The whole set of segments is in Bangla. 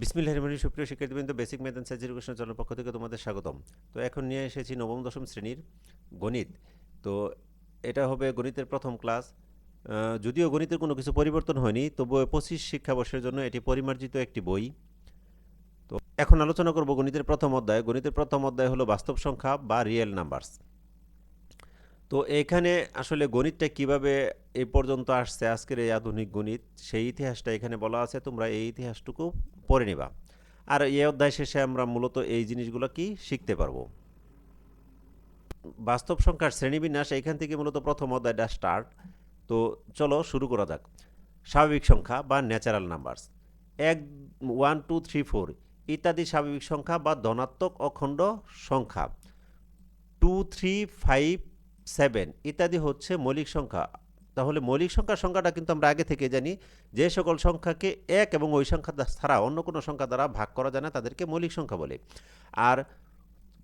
বিসমিল্লাহ রহমানি সুপ্রিয় শিক্ষার্থীবৃন্দ, basic math and science education channel পক্ষ থেকে তোমাদের স্বাগতম। তো এখন নিয়ে এসেছি নবম, দশম শ্রেণির গণিত। তো এটা হবে গণিতের প্রথম ক্লাস। যদিও গণিতের কোনো কিছু পরিবর্তন হয়নি, তবুও পঁচিশ শিক্ষাবর্ষের জন্য এটি পরিমার্জিত একটি বই। তো এখন আলোচনা করব গণিতের প্রথম অধ্যায়। গণিতের প্রথম অধ্যায় হলো বাস্তব সংখ্যা বা রিয়েল নাম্বারস। তো এখানে আসলে গণিতটা কীভাবে এই পর্যন্ত আসছে আজকের এই আধুনিক গণিত। সেই ইতিহাসটা এখানে বলা আছে, তোমরা এই ইতিহাসটুকু পড়ে নিবা। আর এই অধ্যায় শেষে আমরা মূলত এই জিনিসগুলো কি শিখতে পারব? বাস্তব সংখ্যার শ্রেণীবিন্যাস, এখান থেকে মূলত প্রথম অধ্যায়টা স্টার্ট তো চলো শুরু করা যাক। স্বাভাবিক সংখ্যা বা ন্যাচারাল নাম্বারস এক ওয়ান টু থ্রি ফোর ইত্যাদি স্বাভাবিক সংখ্যা বা ধনাত্মক অখণ্ড সংখ্যা। টু থ্রি ফাইভ সেভেন ইত্যাদি হচ্ছে মৌলিক সংখ্যা। তাহলে মৌলিক সংখ্যার সংখ্যাটা কিন্তু আমরা আগে থেকে জানি। যে সকল সংখ্যাকে এক এবং ওই সংখ্যা ছাড়া অন্য কোনো সংখ্যা দ্বারা ভাগ করা যায় না, তাদেরকে মৌলিক সংখ্যা বলে। আর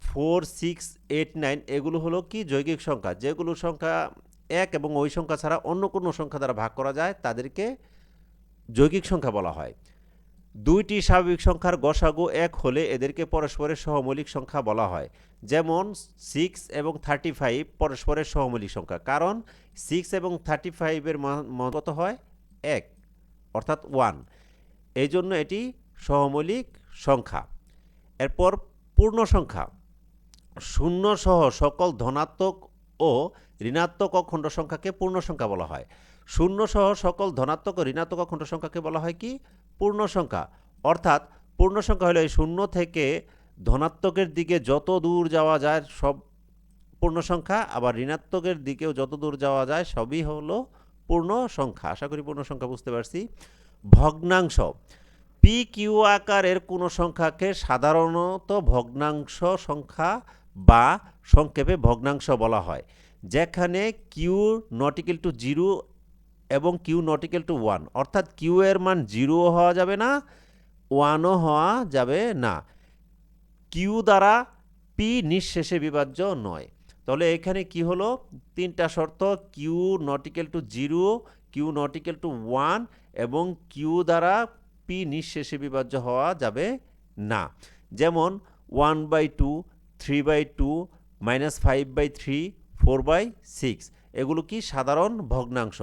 ফোর, সিক্স, এইট, নাইন এগুলো হলো কি? যৌগিক সংখ্যা। যেগুলো সংখ্যা এক এবং ওই সংখ্যা ছাড়া অন্য কোনো সংখ্যা দ্বারা ভাগ করা যায়, তাদেরকে যৌগিক সংখ্যা বলা হয়। দুইটি স্বাভাবিক সংখ্যার গসাগু এক হলে এদেরকে পরস্পরের সহমৌলিক সংখ্যা বলা হয়। যেমন সিক্স এবং থার্টি ফাইভ পরস্পরের সহমৌলিক সংখ্যা। কারণ সিক্স এবং থার্টি ফাইভের মান কত হয়? এক, অর্থাৎ ওয়ান এই জন্য এটি সহমৌলিক সংখ্যা। এরপর পূর্ণ সংখ্যা। শূন্য সহ সকল ধনাত্মক ও ঋণাত্মক অখণ্ড সংখ্যাকে পূর্ণ সংখ্যা বলা হয়। শূন্য সহ সকল ধনাত্মক ও ঋণাত্মক অখণ্ড সংখ্যাকে বলা হয় কি? পূর্ণ সংখ্যা অর্থাৎ পূর্ণ সংখ্যা হলো এই শূন্য থেকে ধনাত্মকের দিকে যত দূর যাওয়া যায় সব পূর্ণ সংখ্যা আবার ঋণাত্মকের দিকেও যত দূর যাওয়া যায় সবই হলো পূর্ণ সংখ্যা আশা করি পূর্ণ সংখ্যা বুঝতে পারছি। ভগ্নাংশ পি কিউ আকারের কোনো সংখ্যাকে সাধারণত ভগ্নাংশ সংখ্যা বা সংক্ষেপে ভগ্নাংশ বলা হয়। যেখানে Q not equal to zero এবং Q not equal to one অর্থাৎ কিউ এর মান জিরোও হওয়া যাবে না ওয়ানও হওয়া যাবে না। কিউ দ্বারা পি নিঃশেষে বিভাজ্য নয়। তাহলে এখানে কি হলো? তিনটা শর্ত, Q not equal to zero Q not equal to one এবং কিউ দ্বারা পি নিঃশেষে বিভাজ্য হওয়া যাবে না। যেমন one by two three by two minus five by three four by six এগুলো কি সাধারণ ভগ্নাংশ?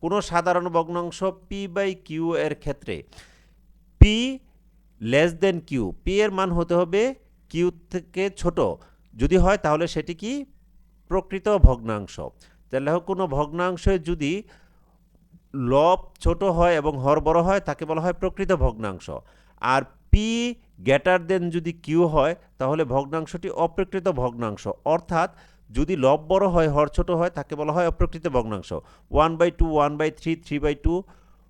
কোনো সাধারণ ভগ্নাংশ পি বাই কিউ এর ক্ষেত্রে P less than Q P এর মান হতে হবে কিউ থেকে ছোট। যদি হয়, তাহলে সেটি কি? প্রকৃত ভগ্নাংশ। তাহলে কোনো ভগ্নাংশে যদি লব ছোট হয় এবং হর বড় হয়, তাকে বলা হয় প্রকৃত ভগ্নাংশ। আর পি গ্রেটার দেন যদি কিউ হয়, তাহলে ভগ্নাংশটি অপ্রকৃত ভগ্নাংশ। অর্থাৎ যদি লব বড় হয়, হর ছোট হয়, তাকে বলা হয় অপ্রকৃত ভগ্নাংশ। One by two, one by three three by two,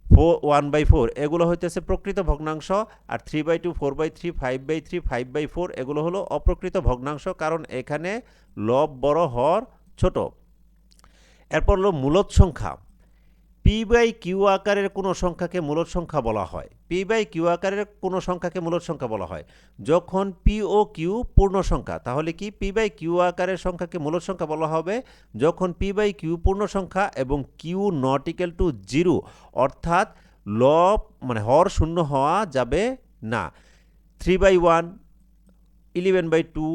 four, one by four, এগুলো হইতেছে প্রকৃত ভগ্নাংশ। আর three by two, four by three, five by three, five by four, এগুলো হলো অপ্রকৃত ভগ্নাংশ, কারণ এখানে লব বড়, হর ছোট। এরপর হলো মূলত সংখ্যা। পি বাই কিউ আকারের কোনো সংখ্যাকে মূলত সংখ্যা বলা হয়। পি বাই কিউ আকারের কোনো সংখ্যাকে মূলত সংখ্যা বলা হয়। যখন পি ও কিউ পূর্ণ সংখ্যা, তাহলে কি পি বাই কিউ আকারের সংখ্যাকে মূলত সংখ্যা বলা হবে? যখন পি বাই কিউ পূর্ণ সংখ্যা এবং Q not equal to zero অর্থাৎ লব মানে হর শূন্য হওয়া যাবে না। Three by one eleven by two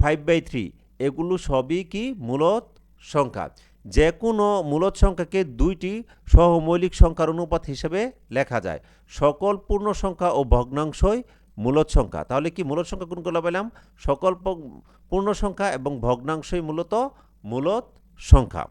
five by three এগুলো সবই কি মূলত সংখ্যা। যে কোনো মূলত সংখ্যাকে দুইটি সহমৌলিক সংখ্যার অনুপাত হিসেবে লেখা যায়। সকল পূর্ণ সংখ্যা ও ভগ্নাংশই মূলত সংখ্যা। তাহলে কি মূলত সংখ্যা কোন কোনগুলো পেলাম সকল পূর্ণ সংখ্যা এবং ভগ্নাংশই মূলত মূলত সংখ্যা।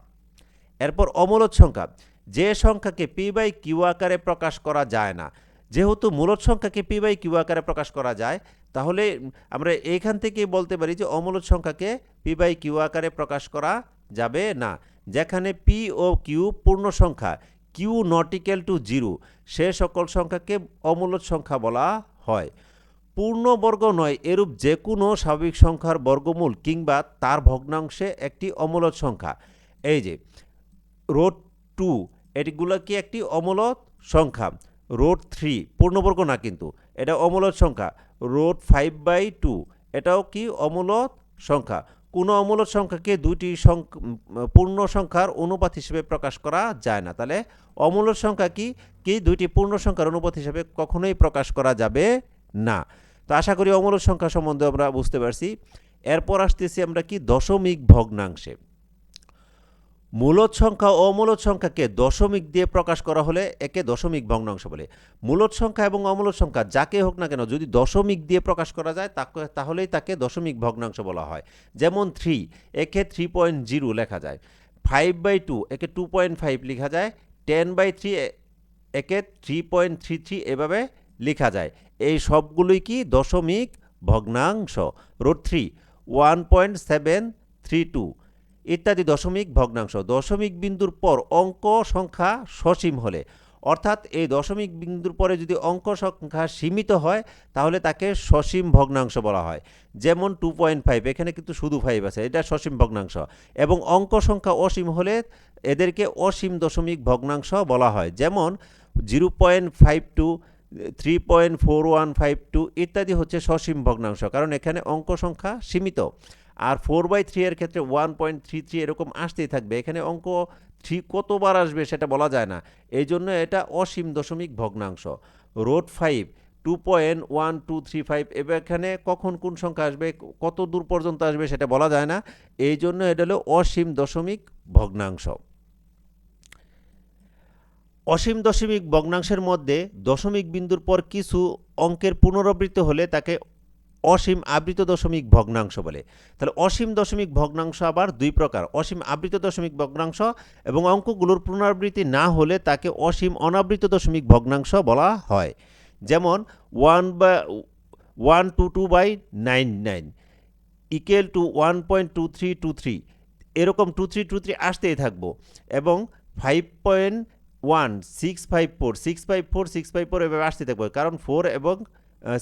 এরপর অমূলত সংখ্যা। যে সংখ্যাকে পি বাই কিউ আকারে প্রকাশ করা যায় না, যেহেতু মূলত সংখ্যাকে পি বাই কিউ আকারে প্রকাশ করা যায়, তাহলে আমরা এইখান থেকে বলতে পারি যে অমূলত সংখ্যাকে পি বাই কিউ আকারে প্রকাশ করা যাবে? না। যেখানে পি ও কিউ পূর্ণ সংখ্যা Q not equal to zero সে সকল সংখ্যাকে অমূলত সংখ্যা বলা হয়। পূর্ণবর্গ নয়, এরূপ যে কোনো স্বাভাবিক সংখ্যার বর্গমূল কিংবা তার ভগ্নাংশে একটি অমূলত সংখ্যা। এই যে রোড টু, এটিগুলো কি একটি অমূলত সংখ্যা? রোড থ্রি পূর্ণবর্গ না কিন্তু, এটা অমূলত সংখ্যা। রোড ফাইভ বাই টু, এটাও কি অমূলত সংখ্যা? কোনো অমূলক সংখ্যাকে দুইটি পূর্ণ সংখ্যার অনুপাত হিসেবে প্রকাশ করা যায় না। তাহলে অমূলক সংখ্যা কি? কি দুইটি পূর্ণ সংখ্যার অনুপাত হিসেবে কখনোই প্রকাশ করা যাবে না। তো আশা করি অমূলক সংখ্যা সম্বন্ধে আমরা বুঝতে পারছি। এরপর আসতেছি আমরা কি দশমিক ভগ্নাংশে। মূলদ সংখ্যা ও অমূলদ সংখ্যাকে দশমিক দিয়ে প্রকাশ করা হলে একে দশমিক ভগ্নাংশ বলে। মূলদ সংখ্যা এবং অমূলদ সংখ্যা যাকে হোক না কেন, যদি দশমিক দিয়ে প্রকাশ করা যায়, তাকে, তাহলেই তাকে দশমিক ভগ্নাংশ বলা হয়। যেমন থ্রি, একে থ্রি পয়েন্ট জিরো লেখা যায়। ফাইভ বাই টু, একে টু পয়েন্ট ফাইভ লেখা যায়। টেন বাই থ্রি একে থ্রি পয়েন্ট থ্রি থ্রি এভাবে লেখা যায়। এই সবগুলোই কি দশমিক ভগ্নাংশ? Root three, one point seven three two. ইত্যাদি দশমিক ভগ্নাংশ। দশমিক বিন্দুর পর অঙ্ক সংখ্যা সসীম হলে। অর্থাৎ এই দশমিক বিন্দুর পরে যদি অঙ্ক সংখ্যা সীমিত হয়, তাহলে তাকে সসীম ভগ্নাংশ বলা হয়। যেমন টু পয়েন্ট ফাইভ এখানে কিন্তু শুধু ফাইভ আছে, এটা সসীম ভগ্নাংশ। এবং অঙ্ক সংখ্যা অসীম হলে এদেরকে অসীম দশমিক ভগ্নাংশ বলা হয়। যেমন zero point five two three point four one five two ইত্যাদি হচ্ছে সসীম ভগ্নাংশ। কারণ এখানে অঙ্ক সংখ্যা সীমিত। আর ফোর বাই থ্রি এর ক্ষেত্রে ওয়ান পয়েন্ট থ্রি থ্রি এরকম আসতেই থাকবে। এখানে অঙ্ক থ্রি কতবার আসবে সেটা বলা যায় না। এই জন্য এটা অসীম দশমিক ভগ্নাংশ। Root five two point one two three five এখানে কখন কোন সংখ্যা আসবে, কত দূর পর্যন্ত আসবে সেটা বলা যায় না। এই জন্য এটা হলো অসীম দশমিক ভগ্নাংশ। অসীম দশমিক ভগ্নাংশের মধ্যে দশমিক বিন্দুর পর কিছু অঙ্কের পুনরাবৃত্তি হলে তাকে অসীম আবৃত দশমিক ভগ্নাংশ বলে। তাহলে অসীম দশমিক ভগ্নাংশ আবার দুই প্রকার, অসীম আবৃত দশমিক ভগ্নাংশ এবং অঙ্কগুলোর পুনরাবৃত্তি না হলে তাকে অসীম অনাবৃত দশমিক ভগ্নাংশ বলা হয়। যেমন ওয়ান বা, one two two by nine nine equal to one point two three two three, এরকম টু থ্রি টু থ্রি আসতেই থাকব। এবং five point one, six five four, six five four, six five four এভাবে আসতে থাকবে। কারণ ফোর এবং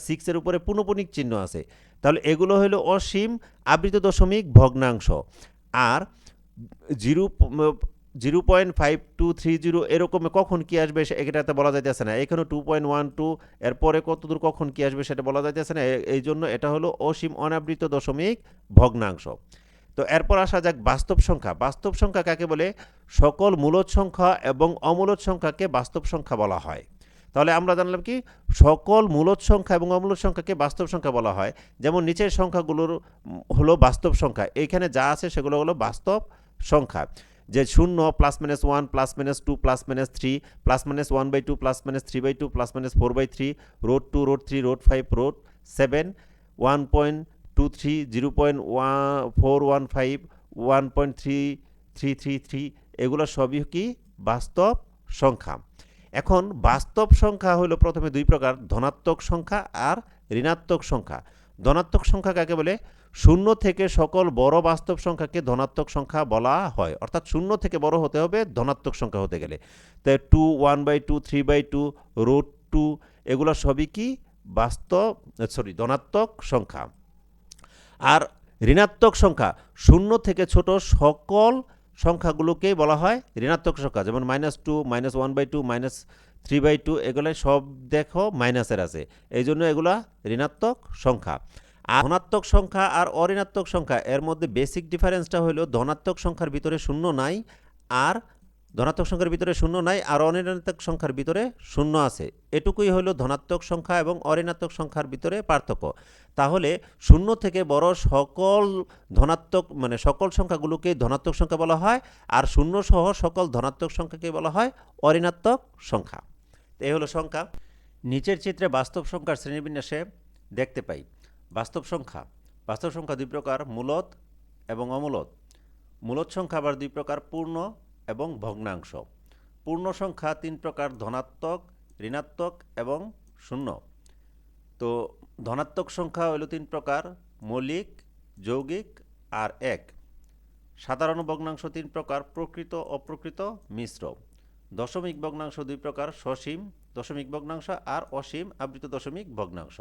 সিক্সের উপরে পুনঃপুনিক চিহ্ন আছে। তাহলে এগুলো হলো অসীম আবৃত দশমিক ভগ্নাংশ। আর zero zero point five two three zero এরকম কখন কী আসবে এটাতে বলা যাইতেছে না। এখানে টু পয়েন্ট ওয়ান টু, এরপরে কতদূর কখন কী আসবে সেটা বলা যাইতেছে না। এই জন্য এটা হলো অসীম অনাবৃত দশমিক ভগ্নাংশ। তো এরপর আসা যাক বাস্তব সংখ্যা। বাস্তব সংখ্যা কাকে বলে? সকল মূলদ সংখ্যা এবং অমূলদ সংখ্যাকে বাস্তব সংখ্যা বলা হয়। তাহলে আমরা জানলাম কি সকল মূলদ সংখ্যা এবং অমূলদ সংখ্যাকে বাস্তব সংখ্যা বলা হয়। যেমন নিচের সংখ্যাগুলোর হলো বাস্তব সংখ্যা। এইখানে যা আছে সেগুলো হলো বাস্তব সংখ্যা। যে শূন্য plus minus one plus minus two plus minus three plus minus one by two plus minus three by two plus minus four by three root two root three root five root seven one point two three zero point one four one five one point three three three three এগুলো সবই কি? বাস্তব সংখ্যা। এখন বাস্তব সংখ্যা হলো প্রথমে দুই প্রকার, ধনাত্মক সংখ্যা আর ঋণাত্মক সংখ্যা। ধনাত্মক সংখ্যা কাকে বলে? শূন্য থেকে সকল বড় বাস্তব সংখ্যাকে ধনাত্মক সংখ্যা বলা হয়। অর্থাৎ শূন্য থেকে বড় হতে হবে ধনাত্মক সংখ্যা হতে গেলে। তাই two, one by two, three by two root two, এগুলো সবই কি? বাস্তব, সরি, ধনাত্মক সংখ্যা। আর ঋণাত্মক সংখ্যা, শূন্য থেকে ছোট সকল সংখ্যাগুলোকেই বলা হয় ঋণাত্মক সংখ্যা, যেমন minus two minus one by two minus three by two এগুলো সব দেখো মাইনাসের আছে। এই জন্য এগুলো ঋণাত্মক সংখ্যা। আর ধনাত্মক সংখ্যা আর অঋণাত্মক সংখ্যা, এর মধ্যে বেসিক ডিফারেন্সটা হলো ধনাত্মক সংখ্যার ভিতরে শূন্য নাই, আর ধনাত্মক সংখ্যার ভিতরে শূন্য নাই আর অঋণাত্মক সংখ্যার ভিতরে শূন্য আছে। এটুকুই হলো ধনাত্মক সংখ্যা এবং অঋণাত্মক সংখ্যার ভিতরে পার্থক্য। তাহলে শূন্য থেকে বড় সকল ধনাত্মক মানে সকল সংখ্যাগুলোকে ধনাত্মক সংখ্যা বলা হয় আর শূন্য সহ সকল ধনাত্মক সংখ্যাকে বলা হয় অঋণাত্মক সংখ্যা। এই হলো সংখ্যা। নিচের চিত্রে বাস্তব সংখ্যার শ্রেণীবিন্যাসে দেখতে পাই। বাস্তব সংখ্যা। বাস্তব সংখ্যা দুই প্রকার, মূলত এবং অমূলত। মূলত সংখ্যা আবার দুই প্রকার, পূর্ণ এবং ভগ্নাংশ। পূর্ণ সংখ্যা তিন প্রকার, ধনাত্মক, ঋণাত্মক এবং শূন্য। তো ধনাত্মক সংখ্যা হলো তিন প্রকার, মৌলিক, যৌগিক আর এক। সাধারণ ভগ্নাংশ তিন প্রকার, প্রকৃত, অপ্রকৃত, মিশ্র। দশমিক ভগ্নাংশ দুই প্রকার, সসীম দশমিক ভগ্নাংশ আর অসীম আবৃত দশমিক ভগ্নাংশ।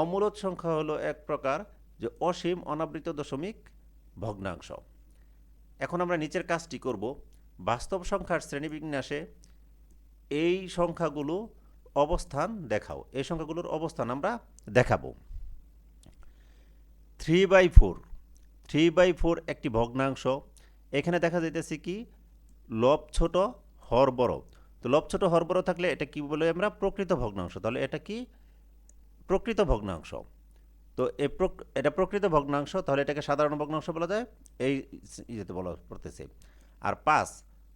অমূলত সংখ্যা হলো এক প্রকার, যে অসীম অনাবৃত দশমিক ভগ্নাংশ। এখন আমরা নিচের কাজটি করব। বাস্তব সংখ্যার শ্রেণীবিন্যাসে এই সংখ্যাগুলো অবস্থান দেখাও। এই সংখ্যাগুলোর অবস্থান আমরা দেখাবো। Three by four three by four একটি ভগ্নাংশ। এখানে দেখা যাইতেছে কি, লব ছোট, হর বড়। তো লব ছোট, হর বড় থাকলে এটা কি বলে আমরা? প্রকৃত ভগ্নাংশ। তাহলে এটা কি? প্রকৃত ভগ্নাংশ। তো এ এটা প্রকৃত ভগ্নাংশ, তাহলে এটাকে সাধারণ ভগ্নাংশ বলা যায়। এই ইয়েতে বলা পড়তেছে। আর পাঁচ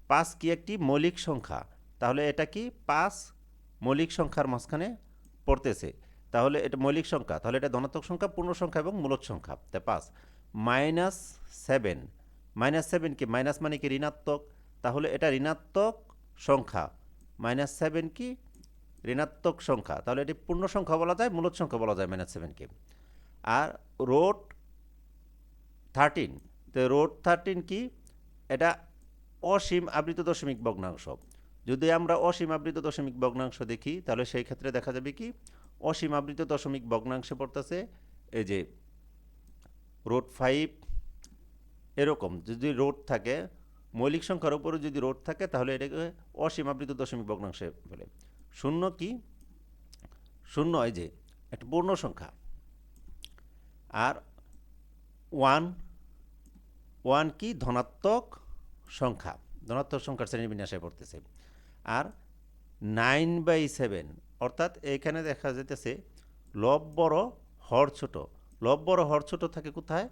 পাঁচ কি একটি মৌলিক সংখ্যা? তাহলে এটা কি পাঁচ মৌলিক সংখ্যার মাঝখানে পড়তেছে। তাহলে এটা মৌলিক সংখ্যা, তাহলে এটা ধনাত্মক সংখ্যা, পূর্ণ সংখ্যা এবং মূলদ সংখ্যা। তাই পাঁচ। Minus seven. মাইনাস সেভেন কি? মাইনাস মানে কি ঋণাত্মক? তাহলে এটা ঋণাত্মক সংখ্যা। মাইনাস সেভেন কি? ঋণাত্মক সংখ্যা। তাহলে এটি পূর্ণ সংখ্যা বলা যায় মূলদ সংখ্যা বলা যায় মাইনাস সেভেনকে। আর রোড থার্টিন। তো রোড থার্টিন কি? এটা অসীম আবৃত দশমিক ভগ্নাংশ। যদি আমরা অসীম আবৃত দশমিক ভগ্নাংশ দেখি, তাহলে সেই ক্ষেত্রে দেখা যাবে কি, অসীম আবৃত দশমিক ভগ্নাংশে পড়তেছে এই যে রোড ফাইভ এরকম। যদি রোড থাকে, মৌলিক সংখ্যার উপরে যদি রোড থাকে, তাহলে এটাকে অসীম আবৃত দশমিক ভগ্নাংশে বলে। শূন্য কি? শূন্য এই যে, একটা পূর্ণ সংখ্যা। আর ওয়ান ওয়ান কি? ধনাত্মক সংখ্যা, ধনাত্মক সংখ্যার শ্রেণীবিন্যাসে পড়তেছে। আর নাইন বাই সেভেন, অর্থাৎ এইখানে দেখা যেতেছে লব বড় হর ছোট। লব বড় হর ছোট থাকে কোথায়?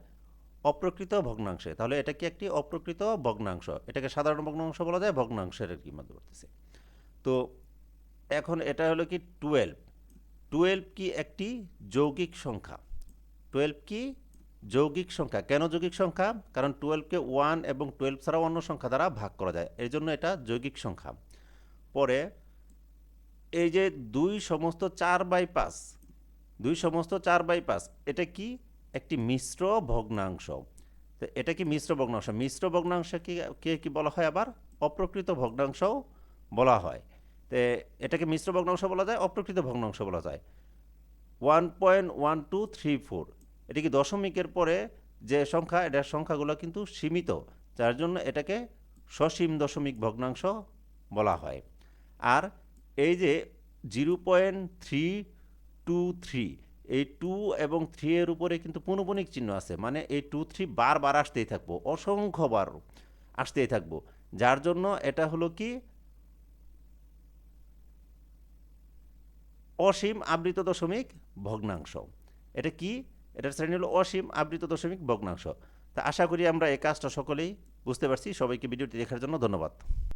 অপ্রকৃত ভগ্নাংশে। তাহলে এটা কি একটি অপ্রকৃত ভগ্নাংশ? এটাকে সাধারণ ভগ্নাংশ বলা যায়, ভগ্নাংশের কি মধ্যে পড়তেছে। তো এখন এটা হলো কি টুয়েলভ টুয়েলভ কি একটি যৌগিক সংখ্যা। টুয়েলভ কি যৌগিক সংখ্যা। কেন যৌগিক সংখ্যা? কারণ টুয়েলভকে ওয়ান এবং টুয়েলভ ছাড়াও অন্য সংখ্যা দ্বারা ভাগ করা যায়। এই জন্য এটা যৌগিক সংখ্যা। পরে এই যে দুই সমস্ত চার বাই পাঁচ, দুই সমস্ত চার বাই পাঁচ, এটা কি? একটি মিশ্র ভগ্নাংশ। তো এটা কি মিশ্র ভগ্নাংশ? মিশ্র ভগ্নাংশ কি, কে, কি বলা হয় আবার? অপ্রকৃত ভগ্নাংশও বলা হয়। তো এটাকে মিশ্র ভগ্নাংশ বলা যায়, অপ্রকৃত ভগ্নাংশ বলা যায়। One point one two three four এটি কি দশমিকের পরে যে সংখ্যা এটার সংখ্যাগুলো কিন্তু সীমিত, যার জন্য এটাকে সসীম দশমিক ভগ্নাংশ বলা হয়। আর এই যে zero point three two three, এই টু এবং থ্রি এর উপরে কিন্তু পৌনপনিক চিহ্ন আছে মানে এই টু থ্রি বারবার আসতেই থাকব, অসংখ্যবার আসতেই থাকব, যার জন্য এটা হলো কি অসীম আবৃত দশমিক ভগ্নাংশ। এটা কি? এটার শ্রেণি হলো অসীম আবৃত দশমিক ভগ্নাংশ। তা আশা করি আমরা এই কাজটা সকলেই বুঝতে পারছি। সবাইকে ভিডিওটি দেখার জন্য ধন্যবাদ।